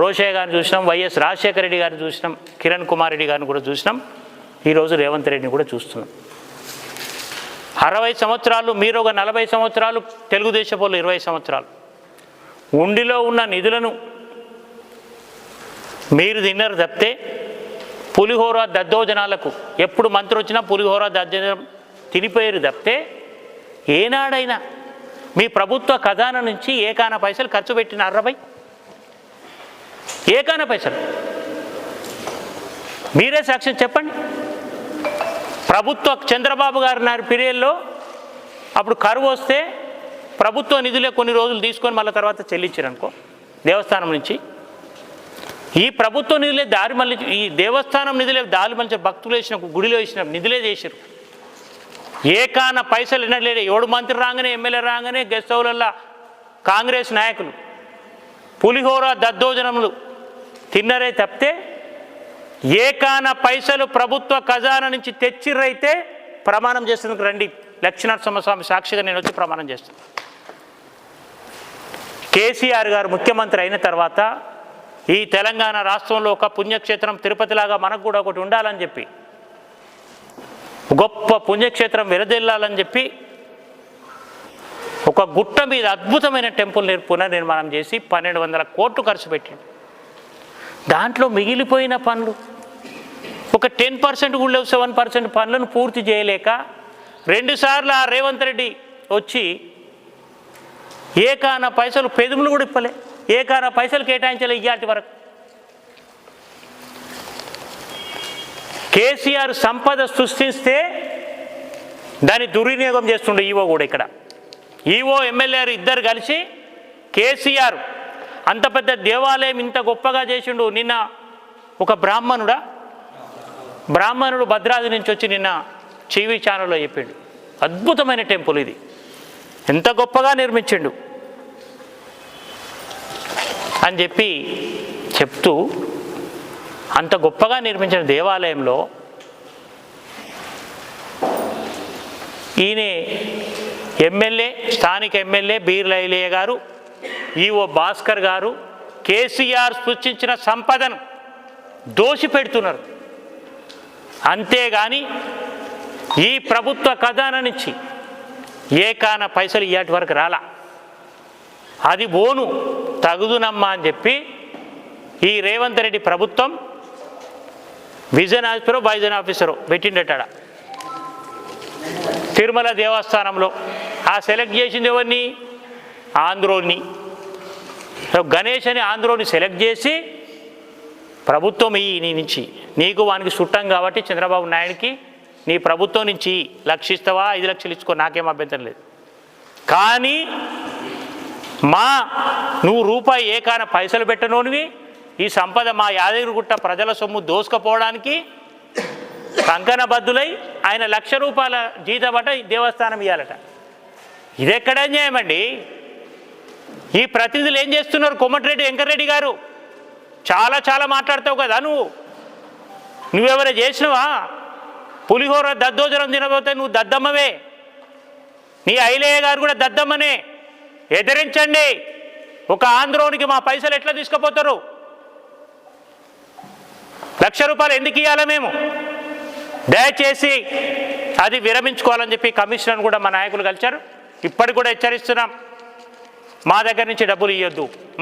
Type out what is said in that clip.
రోషయ్య గారిని చూసినాం వైఎస్ రాజశేఖర రెడ్డి గారిని చూసినాం కిరణ్ కుమార్ రెడ్డి గారిని కూడా చూసినాం. ఈరోజు రేవంత్ రెడ్డిని కూడా చూస్తున్నాం. అరవై సంవత్సరాలు మీరు ఒక నలభై సంవత్సరాలు తెలుగుదేశం వాళ్ళు ఇరవై సంవత్సరాలు. ఉండిలో ఉన్న నిధులను మీరు తిన్నారు తప్పితే పులిహోర దద్దోజనాలకు ఎప్పుడు మంత్రి వచ్చినా పులిహోర దద్దోజనం తినిపోయారు తప్పితే ఏనాడైనా మీ ప్రభుత్వ ఖజానా నుంచి ఏకాన పైసలు ఖర్చు పెట్టిన అరవై ఏకాన పైసలు. మీరే సాక్ష్యం చెప్పండి. ప్రభుత్వ చంద్రబాబు గారు నారి పీరియడ్లో అప్పుడు కరువు వస్తే ప్రభుత్వ నిధులే కొన్ని రోజులు తీసుకొని మళ్ళీ తర్వాత చెల్లించారు అనుకో దేవస్థానం నుంచి. ఈ ప్రభుత్వ నిధులే దారి మళ్ళీ ఈ దేవస్థానం నిధులే దారి మళ్ళీ భక్తులు వేసిన గుడిలో వేసిన నిధులే చేశారు. ఏకాన పైసలు వినట్లేదు ఎవడు మంత్రి రాగానే ఎమ్మెల్యే రాగానే గెస్ట్ హౌలల్లో కాంగ్రెస్ నాయకులు పులిహోర దద్దోజనములు తిన్నరే తప్పితే ఏకాన పైసలు ప్రభుత్వ ఖజానా నుంచి తెచ్చిర్రైతే ప్రమాణం చేసేందుకు రండి. లక్ష్మీనరసింహస్వామి సాక్షిగా నేను వచ్చి ప్రమాణం చేస్తాను. కేసీఆర్ గారు ముఖ్యమంత్రి అయిన తర్వాత ఈ తెలంగాణ రాష్ట్రంలో ఒక పుణ్యక్షేత్రం తిరుపతిలాగా మనకు కూడా ఒకటి ఉండాలని చెప్పి గొప్ప పుణ్యక్షేత్రం వెలదిల్లాలని చెప్పి ఒక గుట్ట మీద అద్భుతమైన టెంపుల్ నిర్- పునర్నిర్మాణం చేసి పన్నెండు వందల కోట్లు ఖర్చు పెట్టింది దాంట్లో మిగిలిపోయిన పనులు. ఒక టెన్ పర్సెంట్ కూడా లేవు సెవెన్ పర్సెంట్ పనులను పూర్తి చేయలేక రెండుసార్లు ఆ రేవంత్ రెడ్డి వచ్చి ఏకాన పైసలు పెదుములు కూడా ఇప్పలే. ఏకాన పైసలు కేటాయించలే ఇయ్యాటి వరకు. కేసీఆర్ సంపద సృష్టిస్తే దాన్ని దుర్వినియోగం చేస్తుండే ఈవో కూడా ఇక్కడ. ఈవో ఎమ్మెల్యే ఇద్దరు కలిసి కేసీఆర్ అంత పెద్ద దేవాలయం ఇంత గొప్పగా చేసిండు నిన్న ఒక బ్రాహ్మణుడా? బ్రాహ్మణుడు భద్రాద్రి నుంచి వచ్చి నిన్న టీవీ ఛానల్లో చెప్పిండు. అద్భుతమైన టెంపుల్ ఇది. ఎంత గొప్పగా నిర్మించిండు. అని చెప్పి చెప్తూ అంత గొప్పగా నిర్మించిన దేవాలయంలో ఈయన ఎమ్మెల్యే స్థానిక ఎమ్మెల్యే బీర్లైలయ్య గారు ఈఓ భాస్కర్ గారు కేసీఆర్ సృష్టించిన సంపదను దోషి పెడుతున్నారు అంతేగాని ఈ ప్రభుత్వ ఖజానా నుంచి ఏకాన పైసలు ఇయ్యాటి వరకు రాలా. అది బోను తగుదునమ్మా అని చెప్పి ఈ రేవంత్ రెడ్డి ప్రభుత్వం విజన్ ఆఫీసరో బైజన్ ఆఫీసరో పెట్టిండటాడ. తిరుమల దేవస్థానంలో ఆ సెలెక్ట్ చేసింది ఎవరిని? ఆంధ్రోని గణేష్ అని ఆంధ్రోని సెలెక్ట్ చేసి ప్రభుత్వం ఈ నీ నుంచి నీకు వానికి చుట్టం కాబట్టి చంద్రబాబు నాయుడికి నీ ప్రభుత్వం నుంచి లక్షిస్తావా ఐదు లక్షలు ఇచ్చుకో నాకేం అభ్యంతరం లేదు. కానీ మా నువ్వు రూపాయి ఏకాన పైసలు పెట్టనోనివి ఈ సంపద మా యాదగిరిగుట్ట ప్రజల సొమ్ము దోసుకపోవడానికి కంకణబద్దులై ఆయన లక్ష రూపాయల జీతమట ఈ దేవస్థానం ఇవ్వాలట ఇదెక్కడ ఎక్కడ న్యాయమండి ఈ ప్రతినిధులు ఏం చేస్తున్నారు? కొమ్మటిరెడ్డి వెంకటరెడ్డి గారు? చాలా చాలా మాట్లాడతావు కదా నువ్వు. నువ్వెవరో చేసినవా? పులిహోర దద్దోజనం తినబోతే నువ్వు దద్దమ్మవే. నీ ఐలయ్య గారు కూడా దద్దమ్మనే. ఎదిరించండి. ఒక ఆంధ్రోనికి మా పైసలు ఎట్లా తీసుకుపోతారు? లక్ష రూపాయలు ఎందుకు ఇవ్వాలా మేము? దయచేసి అది విరమించుకోవాలని చెప్పి కమిషనర్ కూడా మా నాయకులు కలిశారు. ఇప్పటికి కూడా హెచ్చరిస్తున్నాం. మా దగ్గర నుంచి డబ్బులు ఇవ్వద్దు మా